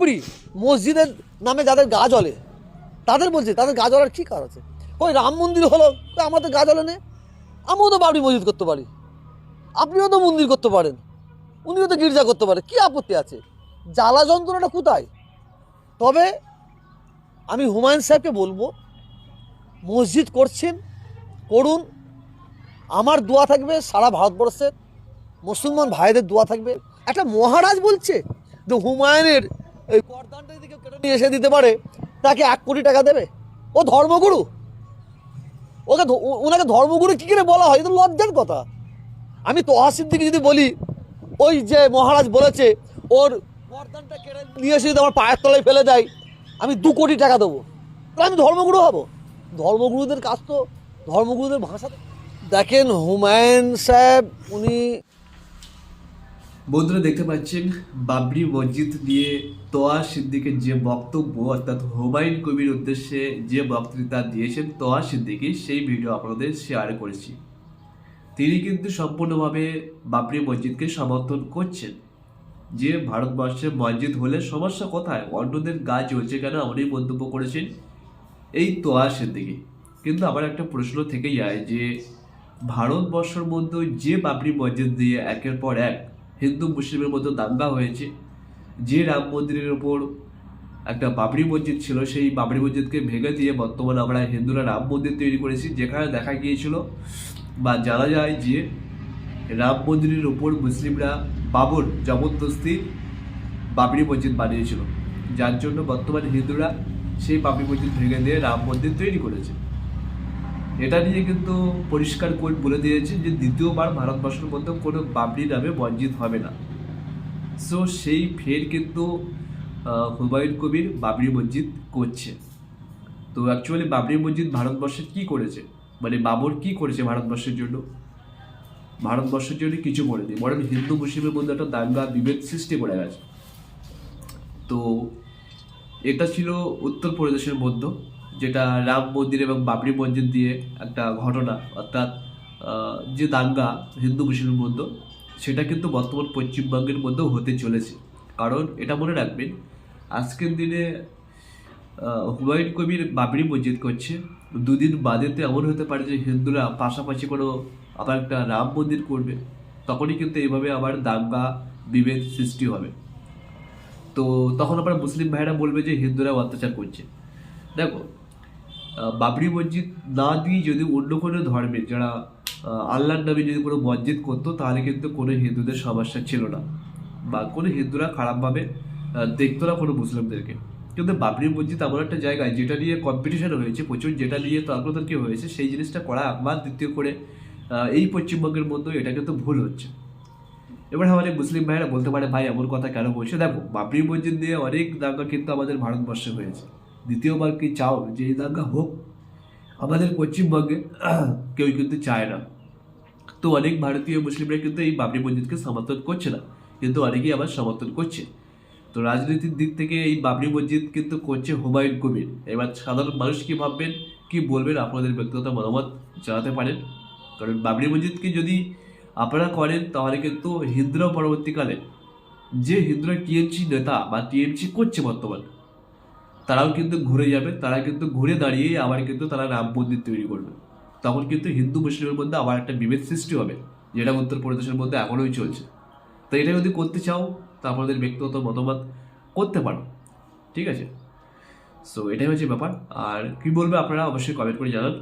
বাবরি মসজিদের নামে যাদের গা জ্বলে, তাদের বলছে তাদের গা জ্বলার কী কার আছে? ওই রাম মন্দির হলো আমাদের গা জ্বলে নে? আমিও তো বাবরি মসজিদ করতে পারি। আপনিও তো মন্দির করতে পারেন। উনিও তো গির্জা করতে পারে কী আপত্তি আছে? জ্বালা যন্ত্রণাটা কোথায়? তবে আমি হুমায়ুন সাহেবকে বলব, মসজিদ করছেন, করুন। আমার দোয়া থাকবে সারা ভারতবর্ষের মুসলমান ভাইদের দোয়া থাকবে। একটা মহারাজ বলছে যে হুমায়ুনের কেটে নিয়ে এসে দিতে পারে, তাকে এক কোটি টাকা দেবে? ও ধর্মগুরু। ওকে ওনাকে ধর্মগুরু কী করে বলা হয়? এটা লজ্জার কথা। আমি তোহা সিদ্দিকি যদি বলি, ওই যে মহারাজ বলেছে, ওর গর্দানটা কেড়ে নিয়ে এসে যদি আমার পায়ের তলায় ফেলে দেয়, আমি দু কোটি টাকা দেবো। তাহলে আমি ধর্মগুরু হব। ধর্মগুরুদের কাজ তো ধর্মগুরুদের ভাষা দেখেন হুমায়ুন সাহেব, উনি বন্ধুরা দেখতে পাচ্ছেন বাবরি মসজিদ নিয়ে তোয়া সিদ্দিকের যে বক্তব্য, অর্থাৎ হুমায়ুন কবির উদ্দেশ্যে যে বক্তৃতা দিয়েছেন তোয়া সিদ্দিকি, সেই ভিডিও আপনাদের শেয়ার করেছি। তিনি কিন্তু সম্পূর্ণভাবে বাবরি মসজিদকে সমর্থন করছেন। যে ভারতবর্ষে মসজিদ হলে সমস্যা কোথায়? অন্যদের গা চলছে কেন? এমনই মন্তব্য করেছেন এই তোয়া সিদ্দিকি। কিন্তু আমার একটা প্রশ্ন থেকে যায় যে, ভারতবর্ষের মধ্যে যে বাবরি মসজিদ দিয়ে একের পর এক হিন্দু মুসলিমের মধ্যে দাঙ্গা হয়েছে। যে রাম মন্দিরের ওপর একটা বাবরি মসজিদ ছিল, সেই বাবরি মসজিদকে ভেঙে দিয়ে বর্তমানে আমরা হিন্দুরা রাম মন্দির তৈরি করেছি। যেখানে দেখা গিয়েছিল বা জানা যায় যে রাম মন্দিরের ওপর মুসলিমরা বাবর, জবরদস্তি বাবরি মসজিদ বানিয়েছিল। যার জন্য বর্তমানে হিন্দুরা সেই বাবরি মসজিদ ভেঙে দিয়ে রাম মন্দির তৈরি করেছে। এটা নিয়ে কিন্তু পরিষ্কার কোর্ট বলে দিয়েছে যে দ্বিতীয়বার ভারতবর্ষের মধ্যে কোনো বাবরি নামে মসজিদ হবে না। সো সেই ফের কিন্তু হুমায়ুন কবির বাবরি মসজিদ করছে। তো অ্যাকচুয়ালি বাবরি মসজিদ ভারতবর্ষে কি করেছে? মানে বাবর কি করেছে ভারতবর্ষের জন্য? ভারতবর্ষের জন্য কিছু করেনি, বরং হিন্দু মুসলিমের মধ্যে একটা দাঙ্গা, বিভেদ সৃষ্টি করে গেছে। তো, এটা ছিল উত্তরপ্রদেশের মধ্যে। যেটা রাম মন্দির এবং বাবরি মসজিদ দিয়ে একটা ঘটনা, অর্থাৎ যে দাঙ্গা হিন্দু মুসলিমের মধ্যে, সেটা কিন্তু বর্তমান পশ্চিমবঙ্গের মধ্যেও হতে চলেছে। কারণ এটা মনে রাখবেন, আজকের দিনে হুমায়ুন কবির বাবরি মসজিদ করছে। দুদিন বাদে তো এমন হতে পারে যে হিন্দুরা পাশাপাশি কোনো আবার একটা রাম মন্দির করবে। তখনই কিন্তু এইভাবে আবার দাঙ্গা, বিভেদ সৃষ্টি হবে। তো তখন আবার মুসলিম ভাইরা বলবে যে হিন্দুরা অত্যাচার করছে। দেখো বাবরি মসজিদ না দিয়ে যদি অন্য কোনো ধর্মের যারা আল্লাহর নামে যদি কোনো মসজিদ করতো, তাহলে কিন্তু কোনো হিন্দুদের সমস্যা ছিল না। বা কোনো হিন্দুরা খারাপভাবে দেখতো না কোনো মুসলিমদেরকে। কিন্তু বাবরি মসজিদ এমন একটা জায়গায় যেটা নিয়ে কম্পিটিশন হয়েছে, প্রচুর যেটা নিয়ে তর্কতর্কি হয়েছে, সেই জিনিসটা করা একবার দ্বিতীয় করে এই পশ্চিমবঙ্গের মধ্যে এটা কিন্তু ভুল হচ্ছে। এবার আমাদের মুসলিম ভাইরা বলতে পারে, ভাই, এমন কথা কেন বলছে? দেখো, বাবরি মসজিদ নিয়ে অনেক দাঙ্গা কিন্তু আমাদের ভারতবর্ষে হয়েছে। দ্বিতীয়বার কি চাও, যে এই দাঙ্গা হোক, আমাদের পশ্চিমবঙ্গে কেউ কিন্তু চায় না। তো অনেক ভারতীয় মুসলিমরা কিন্তু এই বাবরি মসজিদকে সমর্থন করছে না, কিন্তু অনেকেই আবার সমর্থন করছে। তো রাজনীতির দিক থেকে এই বাবরি মসজিদ কিন্তু করছে হুমায়ুন কবির। এবার সাধারণ মানুষ কি ভাববেন, কি বলবেন আপনাদের ব্যক্তিগত মতামত জানাতে পারেন। কারণ বাবরি মসজিদকে যদি আপনারা করেন, তাহলে কিন্তু হিন্দুরা পরবর্তীকালে যে হিন্দুরা টিএমসি নেতা বা টিএমসি করছে বর্তমান তারাও কিন্তু ঘুরে যাবে, তারা কিন্তু ঘুরে দাঁড়িয়ে আবার কিন্তু তারা রাম মন্দির তৈরি করবে। তখন কিন্তু হিন্দু, মুসলিমের মধ্যে আবার একটা বিভেদ সৃষ্টি হবে, যেটা উত্তরপ্রদেশের মধ্যে এখনোই চলছে। তো এটা যদি করতে চাও, তা আপনাদের ব্যক্তিগত মতামত করতে পারো, ঠিক আছে? সো এটাই হচ্ছে ব্যাপার। আর কি বলবে আপনারা অবশ্যই কমেন্ট করে জানান।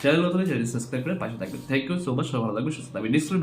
চ্যানেল নতুন চ্যানেল সাবস্ক্রাইব করে পাশে থাকবেন। থ্যাংক ইউ সো মাচ ভালো থাকবে সুস্থ থাকবে